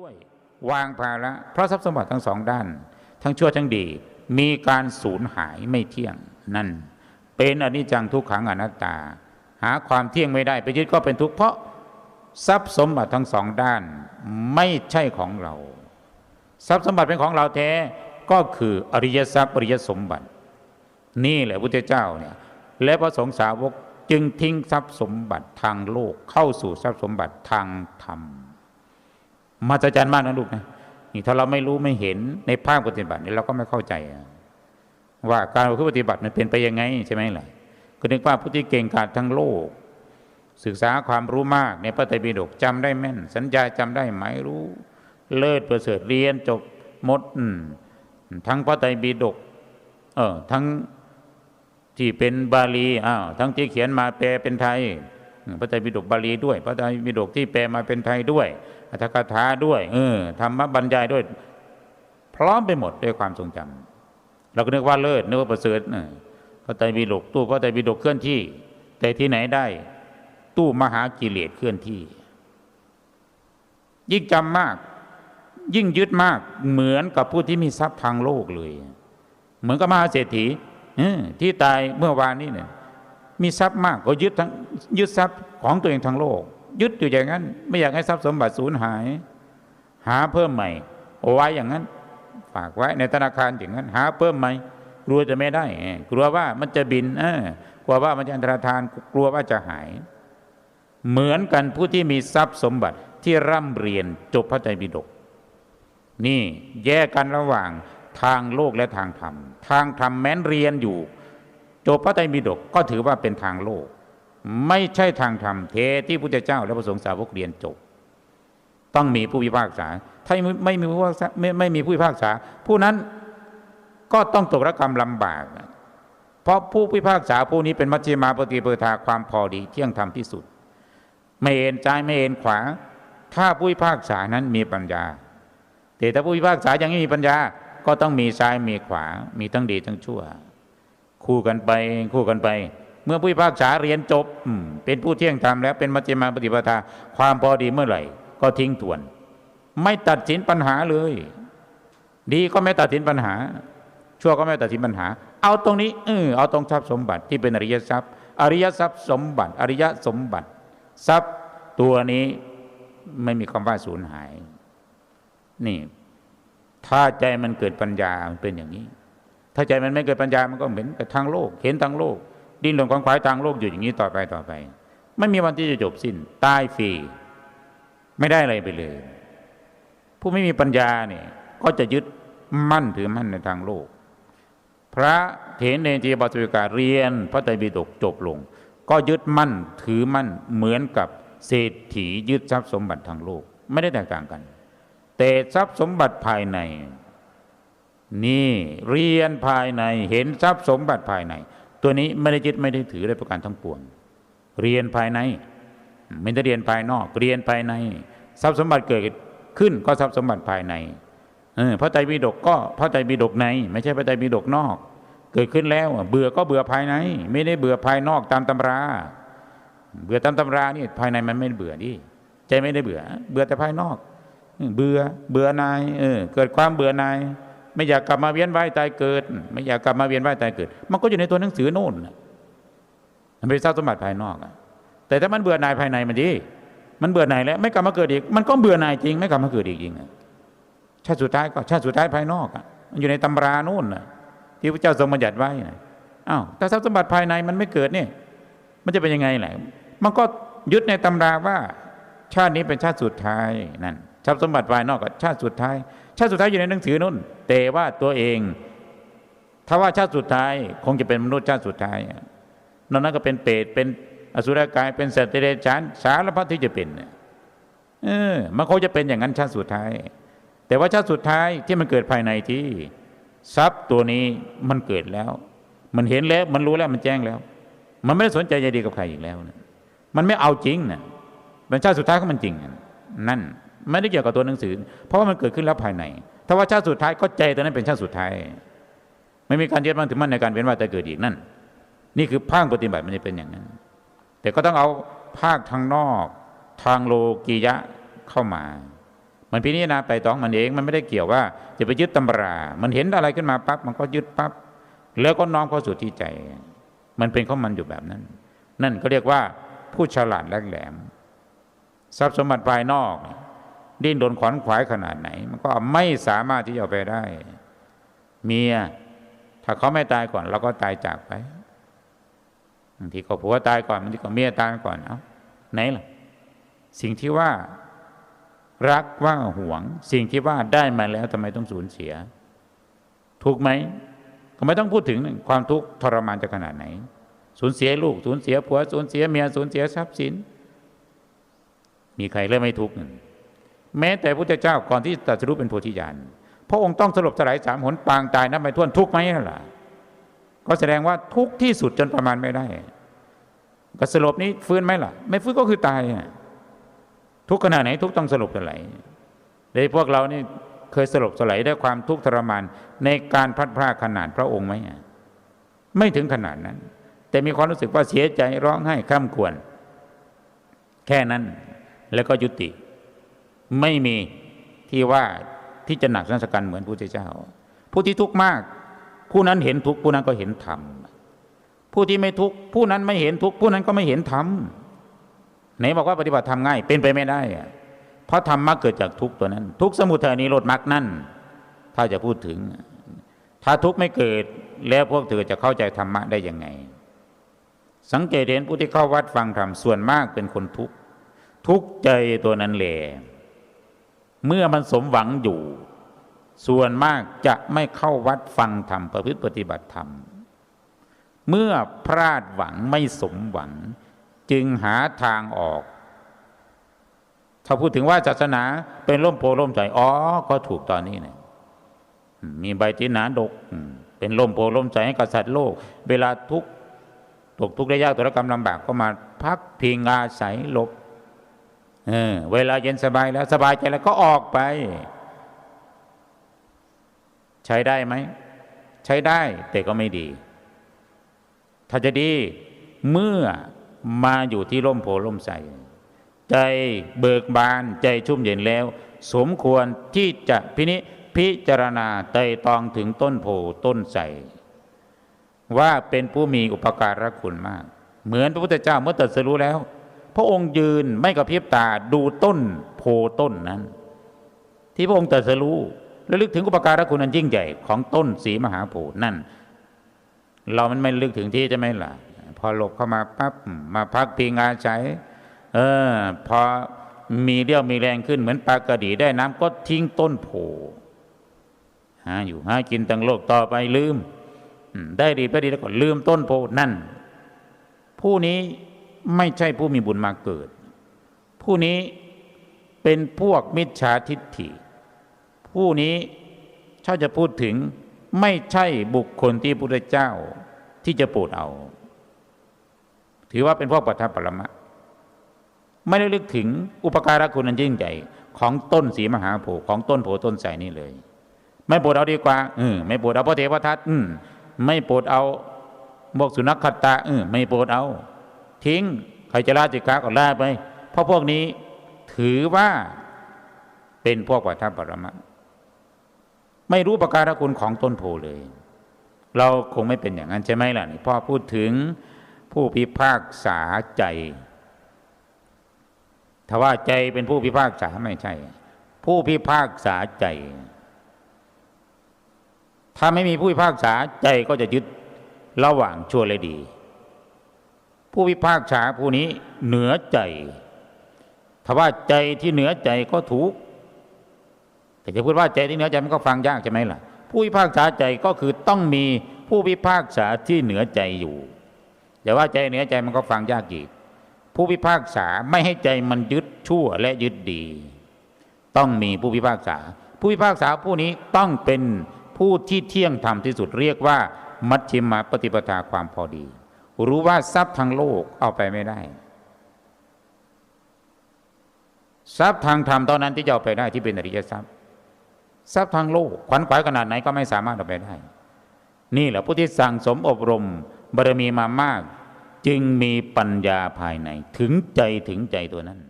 ด้วยวางภาระเพราะทรัพย์สมบัติทั้งสองด้าน ทั้งชั่วทั้งดี มีการสูญหายไม่เที่ยงนั่น เป็นอนิจจังทุกขังอนัตตา หาความเที่ยงไม่ได้ไปยึดก็เป็นทุกข์เพราะทรัพย์สมบัติทั้งสองด้านไม่ใช่ของเรา ทรัพย์สมบัติเป็นของเราแท้ก็คืออริยทรัพย์อริยสมบัติ นี่แหละพุทธเจ้าเนี่ยและพระสงฆ์สาวกจึงทิ้งทรัพย์สมบัติทางโลกเข้าสู่ทรัพย์สมบัติทางธรรม มาจารย์มากนะลูกนะนี่ถ้าเราไม่รู้ไม่เห็นในภาคปฏิบัติเนี่ยเราก็ไม่เข้าใจว่าการปฏิบัติมันเป็นไปยังไงใช่ไหมล่ะก็นึกว่าผู้ที่เก่งกาจทั้งโลก ศึกษาความรู้มากในพระไตรปิฎกจำได้แม่น สัญญาจำได้หมายรู้ เลิศประเสริฐเรียนจบหมดทั้งพระไตรปิฎกเออทั้งที่เป็นบาลีอ้าวทั้งที่เขียนมาแปลเป็นไทย พระไตรปิฎกบาลีด้วย พระไตรปิฎกที่แปลมาเป็นไทยด้วยอัตถกถาด้วยเออธรรมบรรยายด้วย พร้อมไปหมดด้วยความทรงจำเราก็นึกว่าเลิศนึกว่าประเสริฐพระไตรปิฎกตู้พระไตรปิฎกเคลื่อนที่ แต่ที่ไหนได้ ตู้มหากิเลสเคลื่อนที่ ยิ่งจำมาก ยิ่งยึดมาก เหมือนกับผู้ที่มีทรัพย์ทางโลกเลย เหมือนกับมหาเศรษฐีที่ตายเมื่อวานนี้เนี่ย มีทรัพย์มากก็ยึดทั้งยึดทรัพย์ของตัวเองทางโลก ยึดอยู่อย่างนั้น ไม่อยากให้ทรัพย์สมบัติสูญหาย หาเพิ่มใหม่เอาไว้อย่างนั้น ฝากไว้ในธนาคารอย่างนั้น หาเพิ่มใหม่กลัวจะไม่ได้ กลัวว่ามันจะบินกลัวว่ามันจะอันตรธานกลัวว่าจะหาย เหมือนกันผู้ที่มีทรัพย์สมบัติที่ร่ำเรียนจบพระไตรปิฎกนี่แยกกันระหว่างทางโลกและทางธรรม ทางธรรมแม้นเรียนอยู่ จบพระไตรปิฎกก็ถือว่าเป็นทางโลก ไม่ใช่ทางธรรมเทที่พุทธเจ้าและพระสงฆ์สาวกเรียนจบ ต้องมีผู้พิพากษา ถ้าไม่มีผู้พิพากษาไม่ไม่มีผู้พิพากษา ผู้นั้นก็ต้องตกระกรรมลำบาก เพราะผู้พิพากษาผู้นี้เป็นมัชฌิมาปฏิปทาความพอดีเที่ยงธรรมที่สุด ไม่เอ็นใจไม่เอ็นขวา ถ้าผู้พิพากษานั้นมีปัญญา แต่ถ้าผู้พิพากษายังไม่มีปัญญา ก็ต้องมีซ้ายมีขวา มีทั้งดีทั้งชั่ว คู่กันไป คู่กันไป เมื่อผู้พิพากษาเรียนจบอืเป็นผู้เที่ยงธรรมแล้วเป็นมัจจิมาปฏิปทาความพอดีเมื่อไหร่ ก็ทิ้งทวน ไม่ตัดสินปัญหาเลย ดีก็ไม่ตัดสินปัญหา ชั่วก็ไม่ตัดสินปัญหา เอาตรงนี้เออเอาตรงทรัพย์สมบัติที่เป็นอริยทรัพย์ อริยทรัพย์สมบัติ อริยสมบัติ ทรัพย์ตัวนี้ไม่มีคำว่าสูญหาย นี่ ถ้าใจมันเกิดปัญญามันเป็นอย่างนี้ ถ้าใจมันไม่เกิดปัญญามันก็เหมือนกับทางโลก เห็นทางโลก ดิ้นรนขวางขวายทางโลกอยู่อย่างนี้ต่อไปต่อไป ไม่มีวันที่จะจบสิ้นตายฟรีไม่ได้อะไรไปเลย ผู้ไม่มีปัญญาเนี่ยก็จะยึดมั่นถือมั่นในทางโลก พระเถรเนจีบาสุกาเรียน พระไตรปิฎกจบลง ก็ยึดมั่นถือมั่นเหมือนกับเศรษฐียึดทรัพย์สมบัติทางโลก ไม่ได้แตกต่างกัน แต่ทรัพย์สมบัติภายใน นี่เรียนภายในเห็นทรัพย์สมบัติภายใน ตัวนี้ไม่ได้ยึดไม่ได้ถือในประการทั้งปวง เรียนภายใน ไม่ได้เรียนภายนอก เรียนภายใน ทรัพย์สมบัติเกิดขึ้นก็ทรัพย์สมบัติภายในเออพระไตรปิฎกก็พระไตรปิฎกใน ไม่ใช่พระไตรปิฎกนอก เกิดขึ้นแล้วเบื่อก็เบื่อภายใน ไม่ได้เบื่อภายนอกตามตำรา เบื่อตามตำรานี่ภายในมันไม่เบื่อดิใจไม่ได้เบื่อ เบื่อแต่ภายนอก เบื่อเบื่อนายเออเกิดความเบื่อนาย ไม่อยากกลับมาเวียนว่ายตายเกิด ไม่อยากกลับมาเวียนว่ายตายเกิด มันก็อยู่ในตัวหนังสือโน่นมันเป็นทรัพย์สมบัติภายนอกแต่ถ้ามันเบื่อหน่ายภายในมันดีมันเบื่อหน่ายแล้ว ไม่กลับมาเกิดอีก มันก็เบื่อหน่ายจริง ไม่กลับมาเกิดอีกจริงชาติสุดท้ายก็ชาติสุดท้ายภายนอกมันอยู่ในตำราโน่นที่พระเจ้าทรงบัญญัติไว้อ้าวแต่ทรัพย์สมบัติภายในมันไม่เกิดเนี่ย มันจะเป็นยังไงแหละมันก็ยึดในตำราว่า ชาตินี้เป็นชาติสุดท้ายนั่นทรัพย์สมบัติภายนอกกับชาติสุดท้าย ติสุดท้ายอยู่ในหนังสือนู่น แต่ว่าตัวเอง ถ้าว่าชาติสุดท้ายคงจะเป็นมนุษย์ชาติสุดท้ายนอกนั้นก็เป็นเปรตเป็นอสุรกายเป็นสัตว์เดรัจฉานสารพัดที่จะเป็นเออมันคงจะเป็นอย่างนั้นชาติสุดท้าย แต่ว่าชาติสุดท้ายที่มันเกิดภายในที่ทรัพย์ตัวนี้มันเกิดแล้ว มันเห็นแล้วมันรู้แล้วมันแจ้งแล้ว มันไม่ได้สนใจใยดีกับใครอีกแล้วนะมันไม่เอาจริงนะเป็นชาติสุดท้ายก็มันจริงนั่น ไม่ได้เกี่ยวกับตัวหนังสือ เพราะว่ามันเกิดขึ้นแล้วภายในถ้าว่าชาติสุดท้ายก็ใจตัวนั้นเป็นชาติสุดท้าย ไม่มีการยึดมั่นถือมั่นในการเว้นว่าแต่เกิดอีกนั่น นี่คือภาคปฏิบัติมันจะเป็นอย่างนั้น แต่ก็ต้องเอาภาคทางนอก ทางโลกียะเข้ามามันพิจารณาไปตองมันเองมันไม่ได้เกี่ยวว่า จะไปยึดตำรา มันเห็นอะไรขึ้นมาปั๊บมันก็ยึดปั๊บแล้วก็น้อมเข้าสู่ที่ใจ มันเป็นของมันอยู่แบบนั้น นั่นก็เรียกว่าผู้ฉลาดแหลกแหลมทรัพย์สมบัติภายนอก ดิ้นรนขวนขวายขนาดไหน มันก็ไม่สามารถที่จะไปได้ เมีย ถ้าเขาไม่ตายก่อน เราก็ตายจากไปบางทีก็ผัวตายก่อนบางทีก็เมียตายก่อนเอาไหนล่ะ สิ่งที่ว่า รักว่าหวง สิ่งที่ว่าได้มาแล้วทำไมต้องสูญเสีย ถูกไหมก็ไม่ต้องพูดถึงความทุกข์ทรมานจะขนาดไหน สูญเสียลูก สูญเสียผัว สูญเสียเมีย สูญเสียทรัพย์สิน มีใครเริ่มไม่ทุกข์ แม้แต่พระพุทธเจ้าก่อนที่ตรัสรู้เป็นโพธิญาณพระองค์ต้องสลบสลายสามหนปางตายนับไม่ถ้วนทุกข์ไหมล่ะ ก็แสดงว่าทุกข์ที่สุดจนประมาณไม่ได้ ก็สลบนี้ฟื้นไหมล่ะ ไม่ฟื้นก็คือตายทุกขณะไหนทุกต้องสลบสลายในพวกเรานี่เคยสลบสลายด้วยความทุกข์ทรมานในการพัดพรากขนาดพระองค์ไหมไม่ถึงขนาดนั้น แต่มีความรู้สึกว่าเสียใจร้องไห้ข้ามควร แค่นั้นแล้วก็ยุติ ไม่มีที่ว่าที่จะหนักสังสกันเหมือนพระพุทธเจ้า ผู้ที่ทุกข์มาก ผู้นั้นเห็นทุกข์ผู้นั้นก็เห็นธรรมผู้ที่ไม่ทุกข์ผู้นั้นไม่เห็นทุกข์ผู้นั้นก็ไม่เห็นธรรมไหนบอกว่าปฏิบัติธรรมง่ายเป็นไปไม่ได้อะเพราะธรรมะเกิดจากทุกข์ตัวนั้น ทุกข์สมุทัยนิโรธมรรคนั่น ถ้าจะพูดถึง ถ้าทุกข์ไม่เกิดแล้วพวกเธอจะเข้าใจธรรมะได้ยังไง สังเกตเห็นผู้ที่เข้าวัดฟังธรรมส่วนมากเป็นคนทุกข์ทุกข์ใจตัวนั้นแหละ เมื่อมันสมหวังอยู่ ส่วนมากจะไม่เข้าวัดฟังธรรมประพฤติปฏิบัติธรรม เมื่อพลาดหวังไม่สมหวัง จึงหาทางออก ถ้าพูดถึงว่าศาสนาเป็นร่มโพล่มใจอ๋อก็ถูกตอนนี้เนี่ยมีใบที่หนาดก เป็นร่มโพล่มใจให้กษัตริย์โลก เวลาทุกตกทุกข์ได้ยากตุรกรรมลำบากก็มาพักพิงอาศัยหลบ เออเวลาเย็นสบายแล้วสบายใจแล้วก็ออกไป ใช้ได้ไหม ใช้ได้ แต่ก็ไม่ดี ถ้าจะดีเมื่อมาอยู่ที่ร่มโพล่มใสใจเบิกบานใจชุ่มเย็นแล้ว สมควรที่จะพินิพิจารณาไต่ตองถึงต้นโพต้นใสว่าเป็นผู้มีอุปการะคุณมาก เหมือนพระพุทธเจ้าเมื่อตรัสรู้แล้ว พระองค์ยืนไม่กระพริบตาดูต้นโพต้นนั้น ที่พระองค์ตรัสรู้และลึกถึงอุปการะคุณอันยิ่งใหญ่ของต้นสีมหาโพธิ์นั่น เรามันไม่ลึกถึงที่จะไหมล่ะ พอหลบเข้ามาปั๊บมาพักพิงอาศัยเออพอมีเรี่ยวมีแรงขึ้นเหมือนปลากระดีได้น้ำก็ทิ้งต้นโพหาอยู่หากินตั้งโลกต่อไปลืม ได้ดีไปดีแล้วก็ลืมต้นโพนั่น ผู้นี้ ไม่ใช่ผู้มีบุญมาเกิด ผู้นี้เป็นพวกมิจฉาทิฏฐิ ผู้นี้ถ้าจะพูดถึงไม่ใช่บุคคลที่พระพุทธเจ้าที่จะโปรดเอา ถือว่าเป็นพวกปัทภปรมะ ไม่ได้ลึกถึงอุปการะคุณอันยิ่งใหญ่ของต้นสีมหาโพธิ์ของต้นโพต้นใสนี่เลย ไม่โปรดเอาดีกว่าเออไม่โปรดเอาพระเทวทัตอืมไม่โปรดเอาบวกสุนัขขตตาเออไม่โปรดเอา ทิ้งใครจะลาจิกาก็ลาไป เพราะพวกนี้ถือว่าเป็นพวกปัทภปรมะ ไม่รู้ประการคุณของต้นโพเลย เราคงไม่เป็นอย่างนั้นใช่ไหมล่ะนี่พ่อพูดถึงผู้พิพากษาใจถ้าว่าใจเป็นผู้พิพากษาไม่ใช่ ผู้พิพากษาใจ ถ้าไม่มีผู้พิพากษาใจก็จะยึดระหว่างชั่วและดี ผู้พิพากษาผู้นี้เหนือใจ ถ้าว่าใจที่เหนือใจก็ถูก แต่จะพูดว่าใจที่เหนือใจมันก็ฟังยากใช่ไหมล่ะ ผู้พิพากษาใจก็คือต้องมีผู้พิพากษาที่เหนือใจอยู่อย่าว่าใจเหนือใจมันก็ฟังยากอีก ผู้พิพากษาไม่ให้ใจมันยึดชั่วและยึดดี ต้องมีผู้พิพากษา ผู้พิพากษาผู้นี้ต้องเป็นผู้ที่เที่ยงธรรมที่สุดเรียกว่า มัชฌิมาปฏิปทาความพอดี รู้ว่าทรัพย์ทางโลกเอาไปไม่ได้ ทรัพย์ทางธรรมตอนนั้นที่จะเอาไปได้ที่เป็นอริยทรัพย์ ทรัพย์ทางโลกขวัญขวายขนาดไหนก็ไม่สามารถเอาไปได้ นี่แหละผู้ที่สั่งสมอบรมบารมีมามาก จึงมีปัญญาภายใน ถึงใจถึงใจตัวนั้น